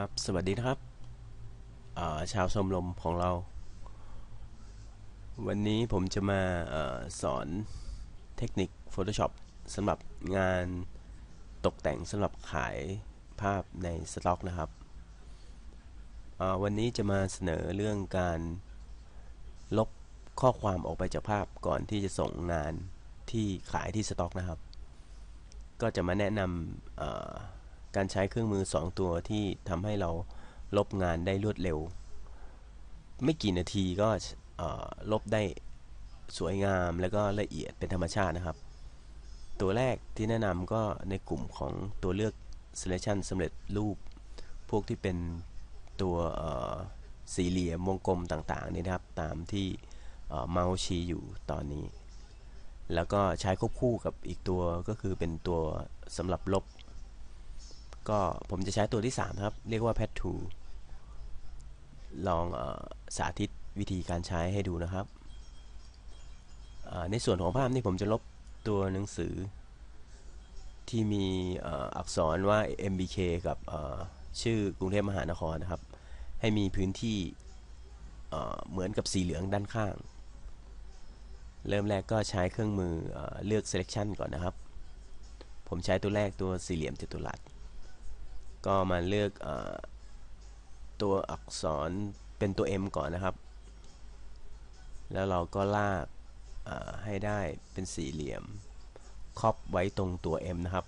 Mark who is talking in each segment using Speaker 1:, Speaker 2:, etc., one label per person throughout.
Speaker 1: ครับ สวัสดีนะครับชาวชมรมของเรา วันนี้ผมจะมาอสอนเทคนิค Photoshop สำหรับงานตกแต่งสำหรับขายภาพในสต็อกนะครับ วันนี้จะมาเสนอเรื่องการลบข้อความออกไปจากภาพก่อนที่จะส่งงานที่ขายที่สต็อกนะครับ ก็จะมาแนะนำ การใช้เครื่องมือ 2 ตัวที่ทำให้เราลบงานได้รวดเร็ว ไม่กี่นาทีก็ลบได้สวยงามแล้วก็ละเอียดเป็นธรรมชาตินะครับ ตัวแรกที่แนะนำก็ในกลุ่มของตัวเลือก selection สำเร็จรูป พวกที่เป็นตัวสี่เหลี่ยมวงกลมต่างๆนี่นะครับ ตามที่เมาส์ชี้อยู่ตอนนี้ แล้วก็ใช้ควบคู่กับอีกตัวก็คือเป็นตัวสำหรับลบ ก็ผมจะใช้ตัวที่ 3 ครับ เรียกว่า Pad Tool ลองอสาธิตวิธีการใช้ให้ดูนะครับ ในส่วนของภาพนี่ผมจะลบตัวหนังสือ ที่มีอ,อักษรว่า MBK กับชื่อกรุงเทพมหานครนะครับ ให้มีพื้นที่เหมือนกับสีเหลืองด้านข้าง เริ่มแรกก็ใช้เครื่องมือเออเลือก selection ก่อนนะครับ ผมใช้ตัวแรกตัวสี่เหลี่ยมจัตุรัส ก็มาเลือกอตัวอักษรเป็นตัว M ก่อนนะครับ แล้วเราก็ลากให้ได้เป็นสี่เหลี่ยมครอบไว้ตรงตัว M นะครับ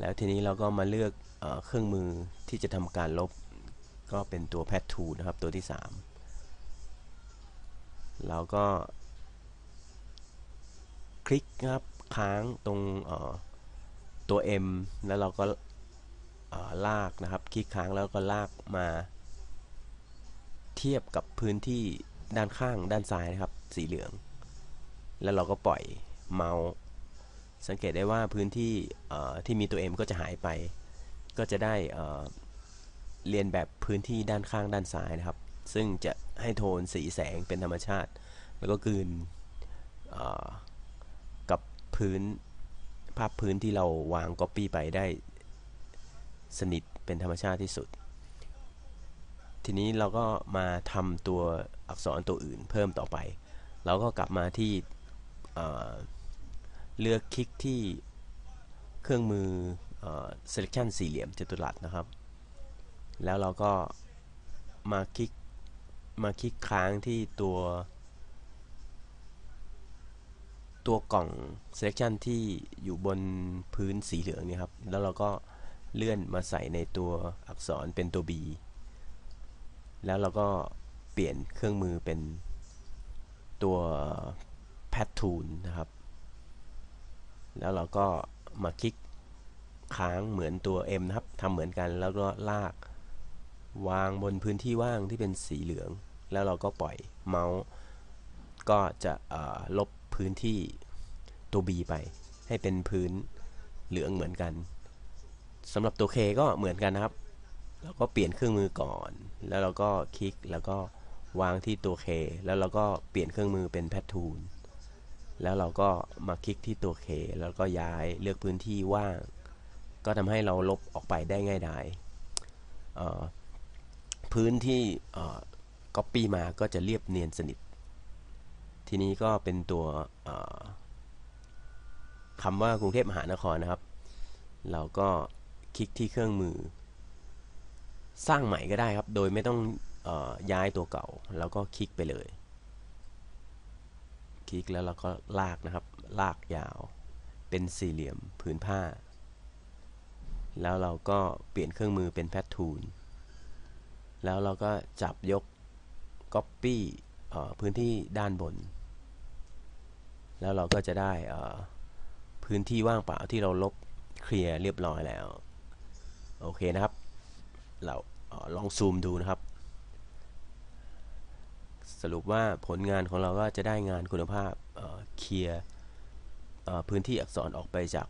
Speaker 1: แล้วทีนี้เราก็มาเลือกเอเครื่องมือที่จะทำการลบ ก็เป็นตัว Pad Tool นะครับ ตัวที่ 3 เราก็ คลิกนะครับค้างตรงตัว M แล้วเราก็ ลากนะครับ คลิกค้างแล้วก็ลากมา เทียบกับพื้นที่ด้านข้างด้านซ้ายนะครับ สีเหลือง แล้วเราก็ปล่อยเมาส์สังเกตได้ว่าพื้นที่ที่มีตัว M ก็จะหายไป ก็จะได้เรียนแบบพื้นที่ด้านข้างด้านซ้ายนะครับ ซึ่งจะให้โทนสีแสงเป็นธรรมชาติ แล้วก็กืนกับพื้นภาพพื้นที่เราวาง Copy ไปได้ สนิทเป็นธรรมชาติที่สุด ทีนี้เราก็มาทำตัวอักษรตัวอื่นเพิ่มต่อไป เราก็กลับมาที่เเลือกคลิกที่เครื่องมืออ selection สี่เหลี่ยมจัตุรัสนะครับ แล้วเราก็มาคลิกมาคลิกค้างที่ตัว ตัวกล่อง selection ที่อยู่บนพื้นสีเหลืองนี่ครับ แล้วเราก็ เลื่อนมาใส่ในตัวอักษรเป็นตัว B แล้วเราก็เปลี่ยนเครื่องมือเป็นตัว Pad Tool นะครับ แล้วเราก็มาคลิกค้างเหมือนตัว M นะครับทำเหมือนกันแล้วก็ลาก วางบนพื้นที่ว่างที่เป็นสีเหลือง แล้วเราก็ปล่อยเมาส์ก็จะลบพื้นที่ตัว B ไป ให้เป็นพื้นเหลืองเหมือนกัน สำหรับตัว K ก็เหมือนกันนะครับ เราก็เปลี่ยนเครื่องมือก่อน แล้วเราก็คลิก แล้วก็วางที่ตัว K แล้วเราก็เปลี่ยนเครื่องมือเป็น Pad Tool แล้วเราก็มาคลิกที่ตัว K แล้วก็ย้ายเลือกพื้นที่ว่าง ก็ทำให้เราลบออกไปได้ง่ายดายพื้นที่เอ่อ Copy มาก็จะเรียบเนียนสนิท ทีนี้ก็เป็นตัวคำว่ากรุงเทพมหานครนะครับ เราก็ คลิกที่เครื่องมือ สร้างใหม่ก็ได้ครับ โดยไม่ต้องออย้ายตัวเก่า แล้วก็คลิกไปเลย คลิกแล้วเราก็ลากนะครับ ลากยาว เป็นสี่เหลี่ยมผืนผ้า แล้วเราก็เปลี่ยนเครื่องมือเป็น Pad Tool แล้วเราก็จับยก Copy เอ่อพื้นที่ด้านบน แล้วเราก็จะได้พื้นที่ว่างเปล่าที่เราลบเคลียร์เรียบร้อยแล้ว โอเคนะครับ เราลองซูมดูนะครับ สรุปว่าผลงานของเราก็จะได้งานคุณภาพเเคลียร์พื้นที่อักษรออกไปจาก